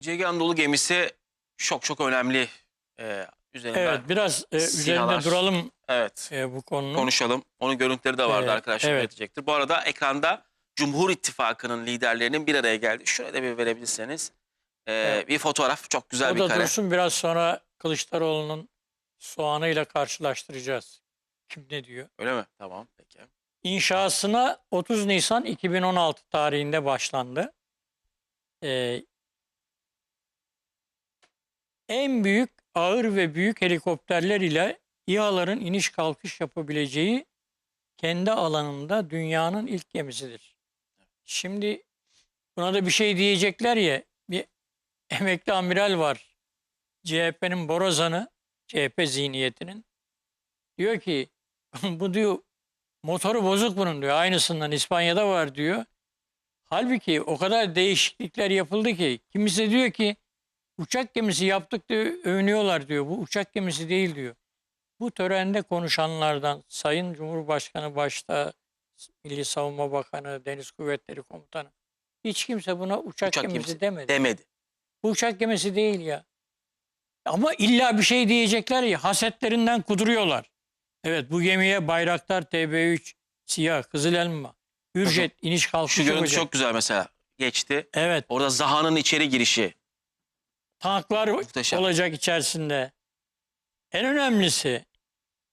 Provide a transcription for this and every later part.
Cege Anadolu gemisi çok çok önemli. Ee, üzerinden Evet biraz e, Sihalar. üzerinde duralım evet, e, bu konunun. konuşalım. Onun görüntüleri de vardı Ee, arkadaşlar evet. üretecektir. Bu arada ekranda Cumhur İttifakı'nın liderlerinin bir araya geldi. Şöyle de bir verebilirseniz. Ee, Evet. Bir fotoğraf çok güzel o bir da kare. dursun biraz sonra Kılıçdaroğlu'nun soğanıyla karşılaştıracağız. Kim ne diyor? Öyle mi? Tamam peki. İnşasına 30 Nisan 2016 tarihinde başlandı. Ee, en büyük ağır ve büyük helikopterler ile İHA'ların iniş kalkış yapabileceği kendi alanında dünyanın ilk gemisidir. Şimdi buna da bir şey diyecekler ya bir emekli amiral var. CHP'nin borazanı, CHP zihniyetinin. Diyor ki bu diyor motoru bozuk bunun diyor. Aynısından İspanya'da var diyor. Halbuki o kadar değişiklikler yapıldı ki kimisi diyor ki uçak gemisi yaptık diyor övünüyorlar diyor. Bu uçak gemisi değil diyor. Bu törende konuşanlardan Sayın Cumhurbaşkanı başta Milli Savunma Bakanı, Deniz Kuvvetleri Komutanı hiç kimse buna uçak, Uçak gemisi, gemisi demedi. Demedi. Bu uçak gemisi değil ya. Ama illa bir şey diyecekler ya hasetlerinden kuduruyorlar. Evet bu gemiye Bayraktar TB3 siyah Kızıl Elma Hürjet iniş kalkış Şu görüntü yapacak. çok güzel mesela. Geçti. Evet Orada Zaha'nın içeri girişi. Tanklar Muhteşem. olacak içerisinde. En önemlisi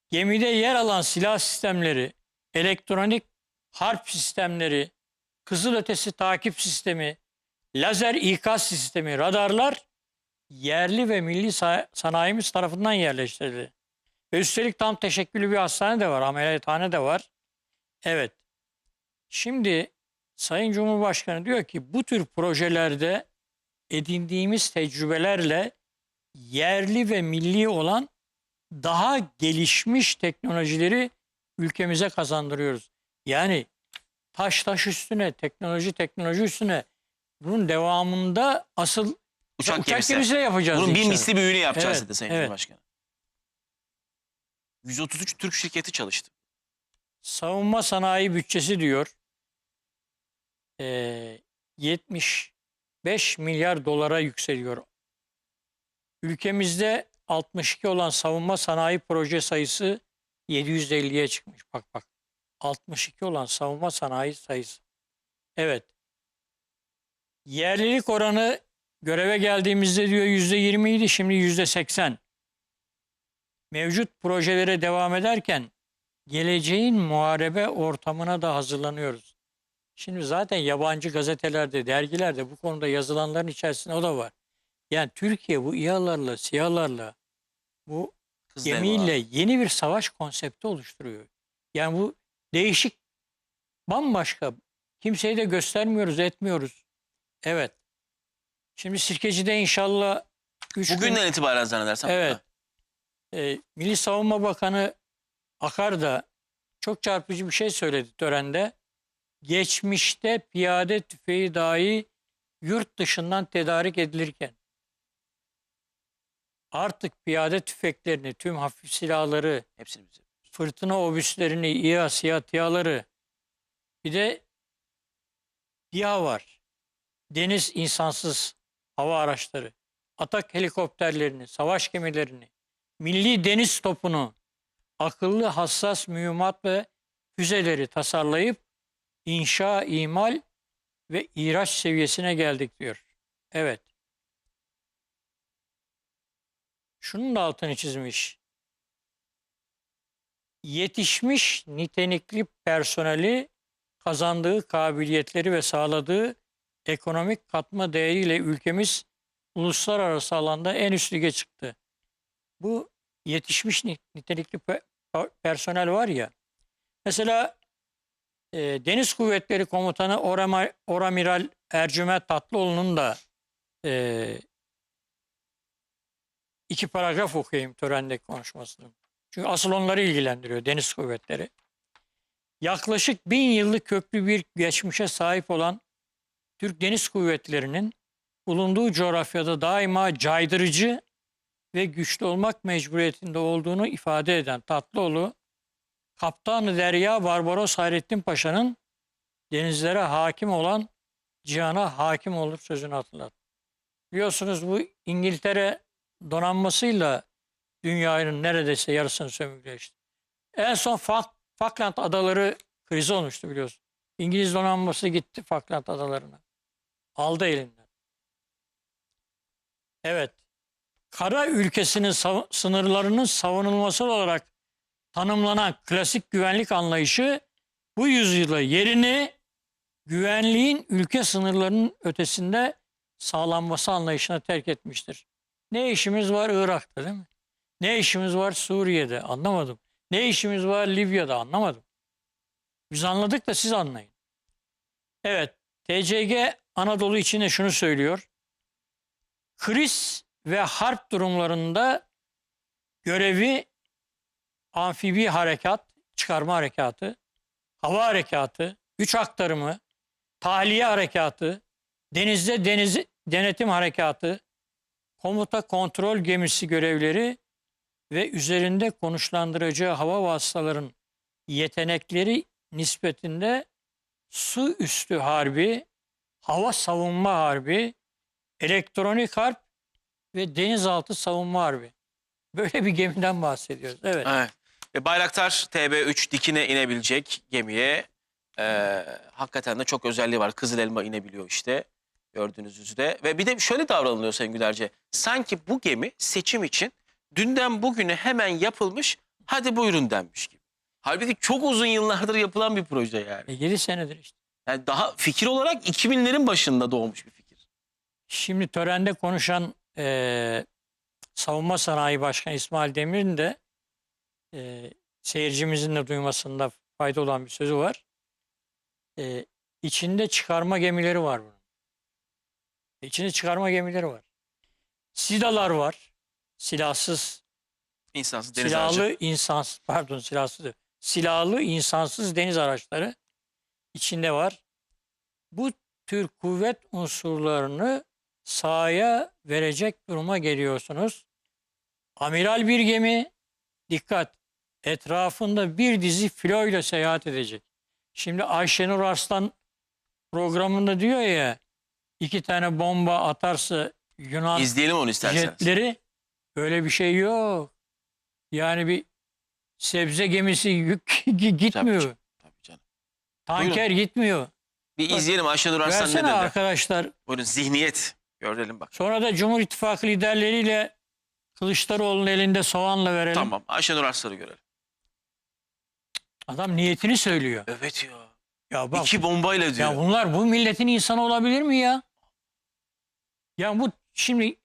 gemide yer alan silah sistemleri, elektronik harp sistemleri, kızılötesi takip sistemi, lazer ikaz sistemi, radarlar yerli ve milli sa- sanayimiz tarafından yerleştirildi. Ve üstelik tam teşekküllü bir hastane de var, ameliyathane de var. Evet. Şimdi Sayın Cumhurbaşkanı diyor ki bu tür projelerde edindiğimiz tecrübelerle yerli ve milli olan daha gelişmiş teknolojileri ülkemize kazandırıyoruz. Yani taş taş üstüne, teknoloji teknoloji üstüne bunun devamında asıl uçak, uçak gemisi. gemisiyle yapacağız. Bunun inşallah. bir misli büyüğünü yapacağız evet, dedi Sayın evet. Cumhurbaşkanı. 133 Türk şirketi çalıştı. Savunma sanayi bütçesi diyor. Ee, 70 5 milyar dolara yükseliyor. Ülkemizde 62 olan savunma sanayi proje sayısı 750'ye çıkmış. Bak bak. 62 olan savunma sanayi sayısı. Evet. Yerlilik oranı göreve geldiğimizde diyor %20 idi şimdi %80. Mevcut projelere devam ederken geleceğin muharebe ortamına da hazırlanıyoruz. Şimdi zaten yabancı gazetelerde, dergilerde bu konuda yazılanların içerisinde o da var. Yani Türkiye bu İHA'larla, SİHA'larla, bu Hızlı gemiyle yeni bir savaş konsepti oluşturuyor. Yani bu değişik, bambaşka. Kimseyi de göstermiyoruz, etmiyoruz. Evet. Şimdi Sirkeci'de inşallah üç gün- Bugünden itibaren zannedersem. Evet. E, Milli Savunma Bakanı Akar da çok çarpıcı bir şey söyledi törende. Geçmişte piyade tüfeği dahi yurt dışından tedarik edilirken artık piyade tüfeklerini, tüm hafif silahları, Hepsini bize. fırtına obüslerini, İHA, SİHA, TİHA'ları bir de DİHA var. Deniz insansız hava araçları, atak helikopterlerini, savaş gemilerini, milli deniz topunu, akıllı hassas mühimmat ve füzeleri tasarlayıp inşa, imal ve ihraç seviyesine geldik diyor. Evet. Şunun da altını çizmiş. Yetişmiş nitelikli personeli kazandığı kabiliyetleri ve sağladığı ekonomik katma değeriyle ülkemiz uluslararası alanda en üst lige çıktı. Bu yetişmiş ni- nitelikli pe- pe- personel var ya. Mesela e, Deniz Kuvvetleri Komutanı Orama, Oramiral Ercüment Tatlıoğlu'nun da e, iki paragraf okuyayım törendeki konuşmasını. Çünkü asıl onları ilgilendiriyor Deniz Kuvvetleri. Yaklaşık bin yıllık köklü bir geçmişe sahip olan Türk Deniz Kuvvetleri'nin bulunduğu coğrafyada daima caydırıcı ve güçlü olmak mecburiyetinde olduğunu ifade eden Tatlıoğlu, Kaptanı Derya Barbaros Hayrettin Paşa'nın denizlere hakim olan cihana hakim olur sözünü hatırlat. Biliyorsunuz bu İngiltere donanmasıyla dünyanın neredeyse yarısını sömürleşti. En son Falk- Falkland Adaları krizi olmuştu biliyorsun. İngiliz donanması gitti Falkland Adalarına. Aldı elinden. Evet. Kara ülkesinin sınırlarının savunulması olarak tanımlanan klasik güvenlik anlayışı bu yüzyılda yerini güvenliğin ülke sınırlarının ötesinde sağlanması anlayışına terk etmiştir. Ne işimiz var Irak'ta değil mi? Ne işimiz var Suriye'de anlamadım. Ne işimiz var Libya'da anlamadım. Biz anladık da siz anlayın. Evet TCG Anadolu için de şunu söylüyor. Kriz ve harp durumlarında görevi amfibi harekat, çıkarma harekatı, hava harekatı, güç aktarımı, tahliye harekatı, denizde deniz denetim harekatı, komuta kontrol gemisi görevleri ve üzerinde konuşlandıracağı hava vasıtaların yetenekleri nispetinde su üstü harbi, hava savunma harbi, elektronik harp ve denizaltı savunma harbi. Böyle bir gemiden bahsediyoruz. Evet. Evet. E, Bayraktar TB3 dikine inebilecek gemiye. Ee, hakikaten de çok özelliği var. Kızıl elma inebiliyor işte. Gördüğünüz üzere. Ve bir de şöyle davranılıyor Sayın Gülerce. Sanki bu gemi seçim için dünden bugüne hemen yapılmış hadi buyurun denmiş gibi. Halbuki çok uzun yıllardır yapılan bir proje yani. E, 7 senedir işte. yani daha fikir olarak 2000'lerin başında doğmuş bir fikir. Şimdi törende konuşan eee, Savunma Sanayi Başkanı İsmail Demir'in de eee, seyircimizin de duymasında fayda olan bir sözü var. Eee içinde çıkarma gemileri var bunun. İçinde çıkarma gemileri var. SİDA'lar var. Silahsız, İnsansız deniz aracı. silahlı insansız, pardon silahsız, silahlı insansız deniz araçları içinde var. Bu tür kuvvet unsurlarını sahaya verecek duruma geliyorsunuz. Amiral bir gemi, dikkat, etrafında bir dizi filo ile seyahat edecek. Şimdi Ayşenur Arslan programında diyor ya, iki tane bomba atarsa Yunan İzleyelim onu isterseniz. jetleri öyle bir şey yok. Yani bir sebze gemisi yük gitmiyor. canım. Tabii canım. Tanker gitmiyor. Bir izleyelim Ayşenur Arslan ne Versene dedi. arkadaşlar. Buyurun zihniyet. Görelim bak. Sonra da Cumhur İttifakı liderleriyle Kılıçdaroğlu'nun elinde soğanla verelim. Tamam Ayşenur Arslan'ı görelim. Adam niyetini söylüyor. Evet ya. Ya bak İki bombayla diyor. ya bunlar bu milletin insanı olabilir mi ya? Ya bu şimdi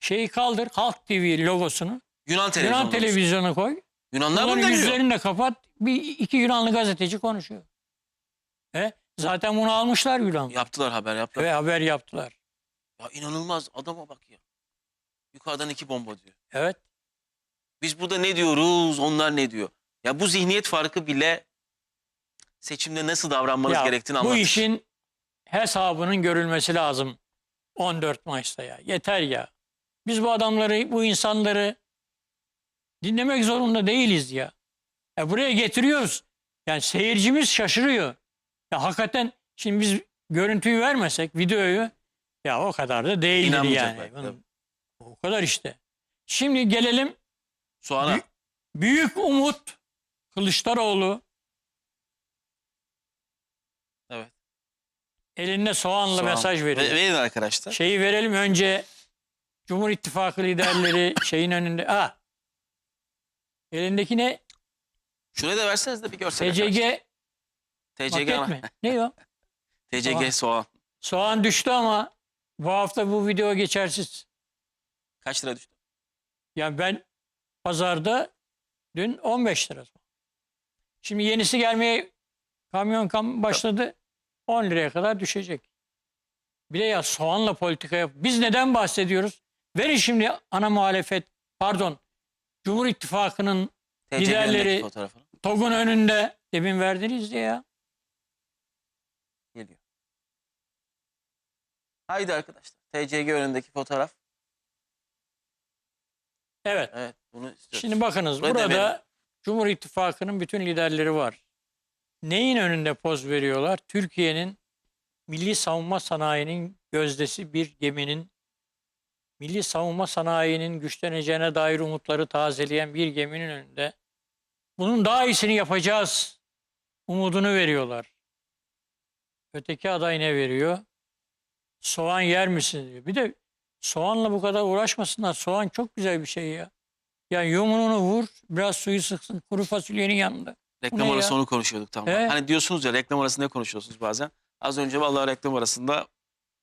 şeyi kaldır Halk TV logosunu. Yunan televizyonu. Yunan televizyonu koy. Yunanlar bunu demiyor. yüzlerini de kapat. Bir iki Yunanlı gazeteci konuşuyor. E, zaten bunu almışlar Yunan. Yaptılar haber yaptılar. Ve haber yaptılar. Ya inanılmaz adama bak ya. Yukarıdan iki bomba diyor. Evet. Biz burada ne diyoruz onlar ne diyor. Ya bu zihniyet farkı bile seçimde nasıl davranmanız Ya, gerektiğini bu anlatır. işin hesabının görülmesi lazım 14 Mayıs'ta ya. Yeter ya. Biz bu adamları, bu insanları dinlemek zorunda değiliz ya. ya buraya getiriyoruz. Yani seyircimiz şaşırıyor. Ya hakikaten şimdi biz görüntüyü vermesek, videoyu ya o kadar da değildir İnanmayacaklar, yani. tabii. O kadar işte. Şimdi gelelim Soğana. Büyük Umut Kılıçdaroğlu Evet. elinde soğanla Soğan. mesaj veriyor. Ve- verin arkadaşlar. Şeyi verelim önce Cumhur İttifakı liderleri şeyin önünde. Ha. Elindeki ne? Şuraya da verseniz de bir görsel. TCG TCG. paket ama- mi? Ne o? TCG Soğan. soğan. Soğan düştü ama bu hafta bu video geçersiz. Kaç lira düştü? Yani ben pazarda dün 15 lira. Şimdi yenisi gelmeye kamyon kam başladı. 10 liraya kadar düşecek. Bir de ya soğanla politika yap. Biz neden bahsediyoruz? Verin şimdi ana muhalefet, pardon, Cumhur İttifakı'nın Liderleri-. TOG'un önünde demin verdiniz diye ya. Geliyor. Haydi arkadaşlar. TCG önündeki fotoğraf. Evet. Evet bunu istiyoruz. Şimdi bakınız Buraya burada Cumhur İttifakı'nın bütün liderleri var. Neyin önünde poz veriyorlar? Türkiye'nin milli savunma sanayinin gözdesi bir geminin milli savunma sanayinin güçleneceğine dair umutları tazeleyen bir geminin önünde bunun daha iyisini yapacağız umudunu veriyorlar. Öteki aday ne veriyor? Soğan yer misin diyor. Bir de soğanla bu kadar uğraşmasınlar. Soğan çok güzel bir şey ya. Ya yumruğunu vur, biraz suyu sıksın kuru fasulyenin yanında. Reklam ne arası ya? onu konuşuyorduk tam. He? Hani diyorsunuz ya reklam arasında ne konuşuyorsunuz bazen? Az önce vallahi reklam arasında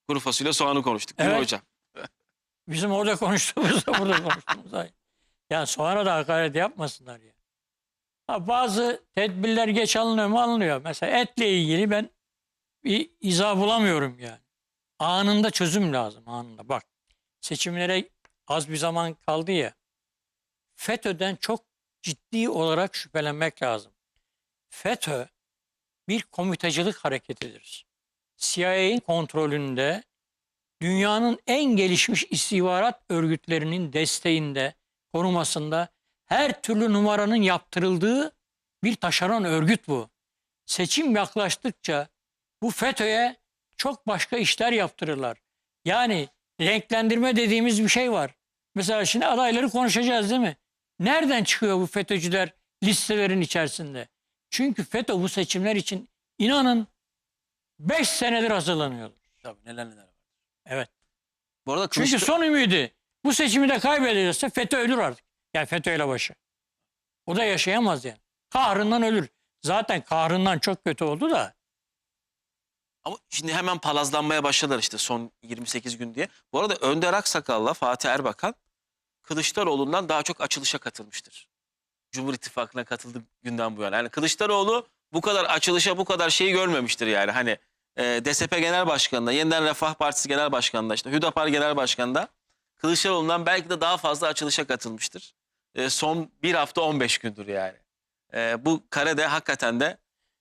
kuru fasulye soğanı konuştuk değil mi Evet. hocam? Bizim orada konuştuğumuzda burada konuştuğumuz aynı. Yani soğana da hakaret yapmasınlar ya. Ha, bazı tedbirler geç alınıyor mu alınıyor. Mesela etle ilgili ben bir izah bulamıyorum yani. Anında çözüm lazım anında. Bak seçimlere az bir zaman kaldı ya. FETÖ'den çok ciddi olarak şüphelenmek lazım. FETÖ bir komitacılık hareketidir. CIA'nin kontrolünde dünyanın en gelişmiş istihbarat örgütlerinin desteğinde, korumasında her türlü numaranın yaptırıldığı bir taşeron örgüt bu. Seçim yaklaştıkça bu FETÖ'ye çok başka işler yaptırırlar. Yani renklendirme dediğimiz bir şey var. Mesela şimdi adayları konuşacağız değil mi? Nereden çıkıyor bu FETÖ'cüler listelerin içerisinde? Çünkü FETÖ bu seçimler için inanın 5 senedir hazırlanıyordu. Tabii neler neler var. Evet. Bu arada Çünkü son ümidi bu seçimi de kaybederse FETÖ ölür artık. Yani FETÖ ile başı. O da yaşayamaz yani. Kahrından ölür. Zaten kahrından çok kötü oldu da. Ama şimdi hemen palazlanmaya başladılar işte son 28 gün diye. Bu arada Önder Aksakal'la Fatih Erbakan Kılıçdaroğlu'ndan daha çok açılışa katılmıştır. Cumhur İttifakı'na katıldığı günden bu yana. Yani Kılıçdaroğlu bu kadar açılışa bu kadar şeyi görmemiştir yani. Hani e, DSP Genel Başkanı'nda, Yeniden Refah Partisi Genel Başkanı'nda, işte Hüdapar Genel Başkanı'nda Kılıçdaroğlu'ndan belki de daha fazla açılışa katılmıştır. E, son bir hafta 15 gündür yani. E, bu kare de hakikaten de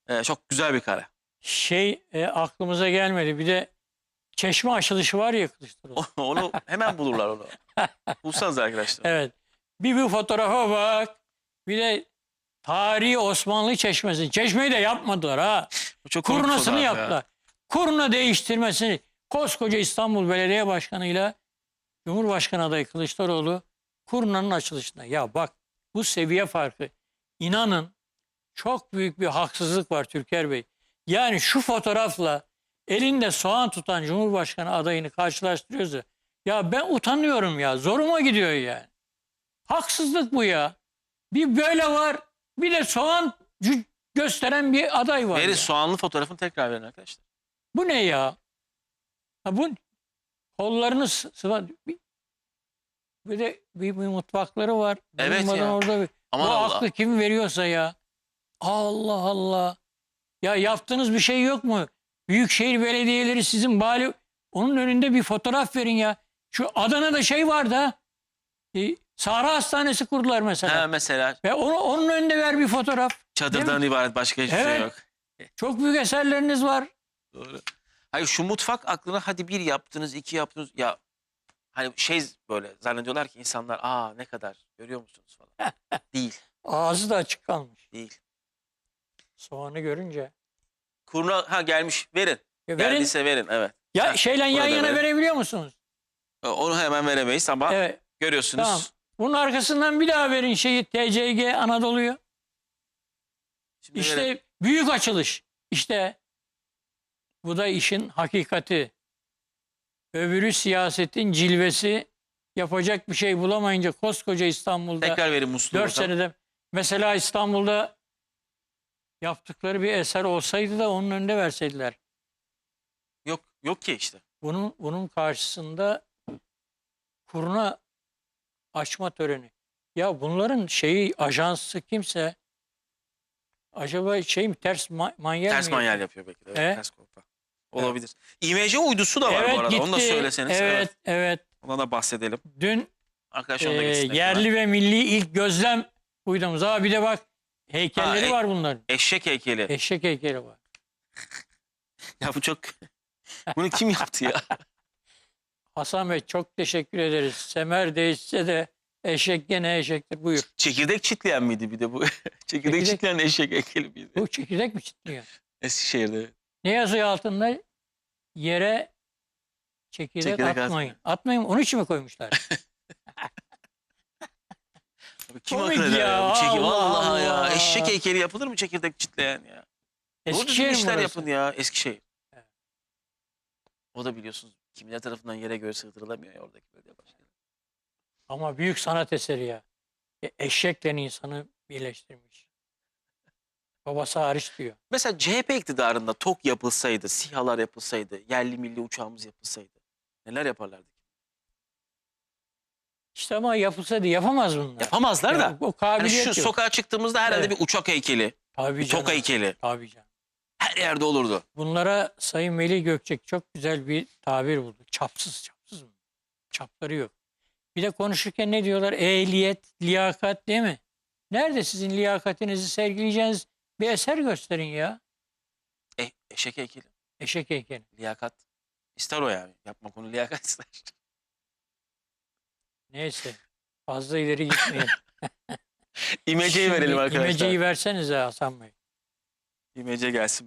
e, çok güzel bir kare. Şey e, aklımıza gelmedi. Bir de çeşme açılışı var ya Kılıçdaroğlu. onu hemen bulurlar onu. Bulsanız arkadaşlar. Evet. Bir bir fotoğrafa bak. Bir de tarihi Osmanlı çeşmesi. Çeşmeyi de yapmadılar ha. Bu çok komik Kurnasını fotoğraf ya. yaptılar. Kurna değiştirmesini koskoca İstanbul Belediye Başkanı'yla Cumhurbaşkanı adayı Kılıçdaroğlu kurnanın açılışına. Ya bak bu seviye farkı. İnanın çok büyük bir haksızlık var Türker Bey. Yani şu fotoğrafla elinde soğan tutan Cumhurbaşkanı adayını karşılaştırıyoruz ya. Ya ben utanıyorum ya. Zoruma gidiyor yani. Haksızlık bu ya. Bir böyle var. Bir de soğan gösteren bir aday var. Ya. soğanlı fotoğrafını tekrar verin arkadaşlar. Bu ne ya? Ha bu kollarını sı- sıva bir, bir de bir, bir mutfakları var. Evet Durmadan ya. Orada bir, Aman bu Allah. aklı kim veriyorsa ya. Allah Allah. Ya yaptığınız bir şey yok mu? Büyükşehir belediyeleri sizin bali onun önünde bir fotoğraf verin ya. Şu Adana'da şey vardı ha. E, Sahra Hastanesi kurdular mesela. Ha, mesela Ve onu, onun önünde ver bir fotoğraf. çadırdan ibaret başka hiçbir şey Evet. yok. Çok büyük eserleriniz var. Doğru. Hayır şu mutfak aklına hadi bir yaptınız, iki yaptınız. Ya hani şey böyle zannediyorlar ki insanlar aa ne kadar görüyor musunuz falan. değil, Ağzı da açık kalmış. değil. Soğanı görünce. Kurna ha gelmiş verin. Ya verin. Geldiyse verin evet. Ya Heh, şeyle yan yana verin. verebiliyor musunuz? Onu hemen veremeyiz ama Evet. görüyorsunuz. Tamam. Bunun arkasından bir daha verin şeyi TCG Anadolu'yu. İşte verin. büyük açılış. İşte bu da işin hakikati. Öbürü siyasetin cilvesi. Yapacak bir şey bulamayınca koskoca İstanbul'da tekrar verin musluğu. 4 bakalım. senede mesela İstanbul'da yaptıkları bir eser olsaydı da onun önünde verseydiler. Yok yok ki işte. Bunun bunun karşısında kuruna açma töreni. Ya bunların şeyi ajansı kimse acaba şey mi ters ma- manyel Ters mi manyel yapıyor? belki de. Evet, ters kolpa. Olabilir. İMC uydusu da var Evet bu arada. Onu da gitti. söyleseniz. Evet evet. Ona da bahsedelim. Dün Arkadaşlar onu da e, gitsin ekrana. yerli ve milli ilk gözlem uydumuz. Aa bir de bak heykelleri Ha, e- var bunların. Eşek heykeli. Eşek heykeli var. Ya bu çok... Bunu kim yaptı ya? Hasan Bey çok teşekkür ederiz. Semer değişse de eşek gene eşektir. Buyur. Çekirdek çitleyen miydi bir de bu? Çekirdek Çekirdek- çitleyen eşek heykeli miydi? Bu çekirdek mi çitliyor? Eskişehir'de. Ne yazıyor altında? Yere çekirdek, Çekirdek atmayın. atmayın. Atmayın. Onun için mi koymuşlar? Kim Komik akıl eder ya, ya? Bu Allah Vallahi ya. Allah. Eşek heykeli yapılır mı çekirdek çitleyen ya? Doğru düzgün Eskişehir mi işler burası? yapın ya Eskişehir. Evet. O da biliyorsunuz kimler tarafından yere göre sığdırılamıyor ya oradaki belediye başkanı. Ama büyük sanat eseri ya. E, eşekle insanı birleştirmiş. Babası hariç diyor. Mesela CHP iktidarında TOK yapılsaydı, SİHA'lar yapılsaydı, yerli milli uçağımız yapılsaydı neler yaparlardı? İşte ama yapılsaydı yapamaz bunlar. Yapamazlar Ya, da. O Hani kabiliyet şu yok. sokağa çıktığımızda herhalde Evet. bir uçak heykeli, Tabii bir TOK canım, heykeli Tabii canım. her yerde olurdu. Bunlara Sayın Melih Gökçek çok güzel bir tabir buldu. Çapsız, çapsız mı? Çapları yok. Bir de konuşurken ne diyorlar? Ehliyet, liyakat değil mi? Nerede sizin liyakatinizi sergileyeceğiniz bir eser gösterin ya. E, eşek heykeli, Eşek heykeli. liyakat. İster o yani. Yapmak onu liyakat ister. Neyse. Fazla ileri gitmeyin. İmeceyi verelim arkadaşlar. İmeceyi versenize Hasan Bey. İmece gelsin.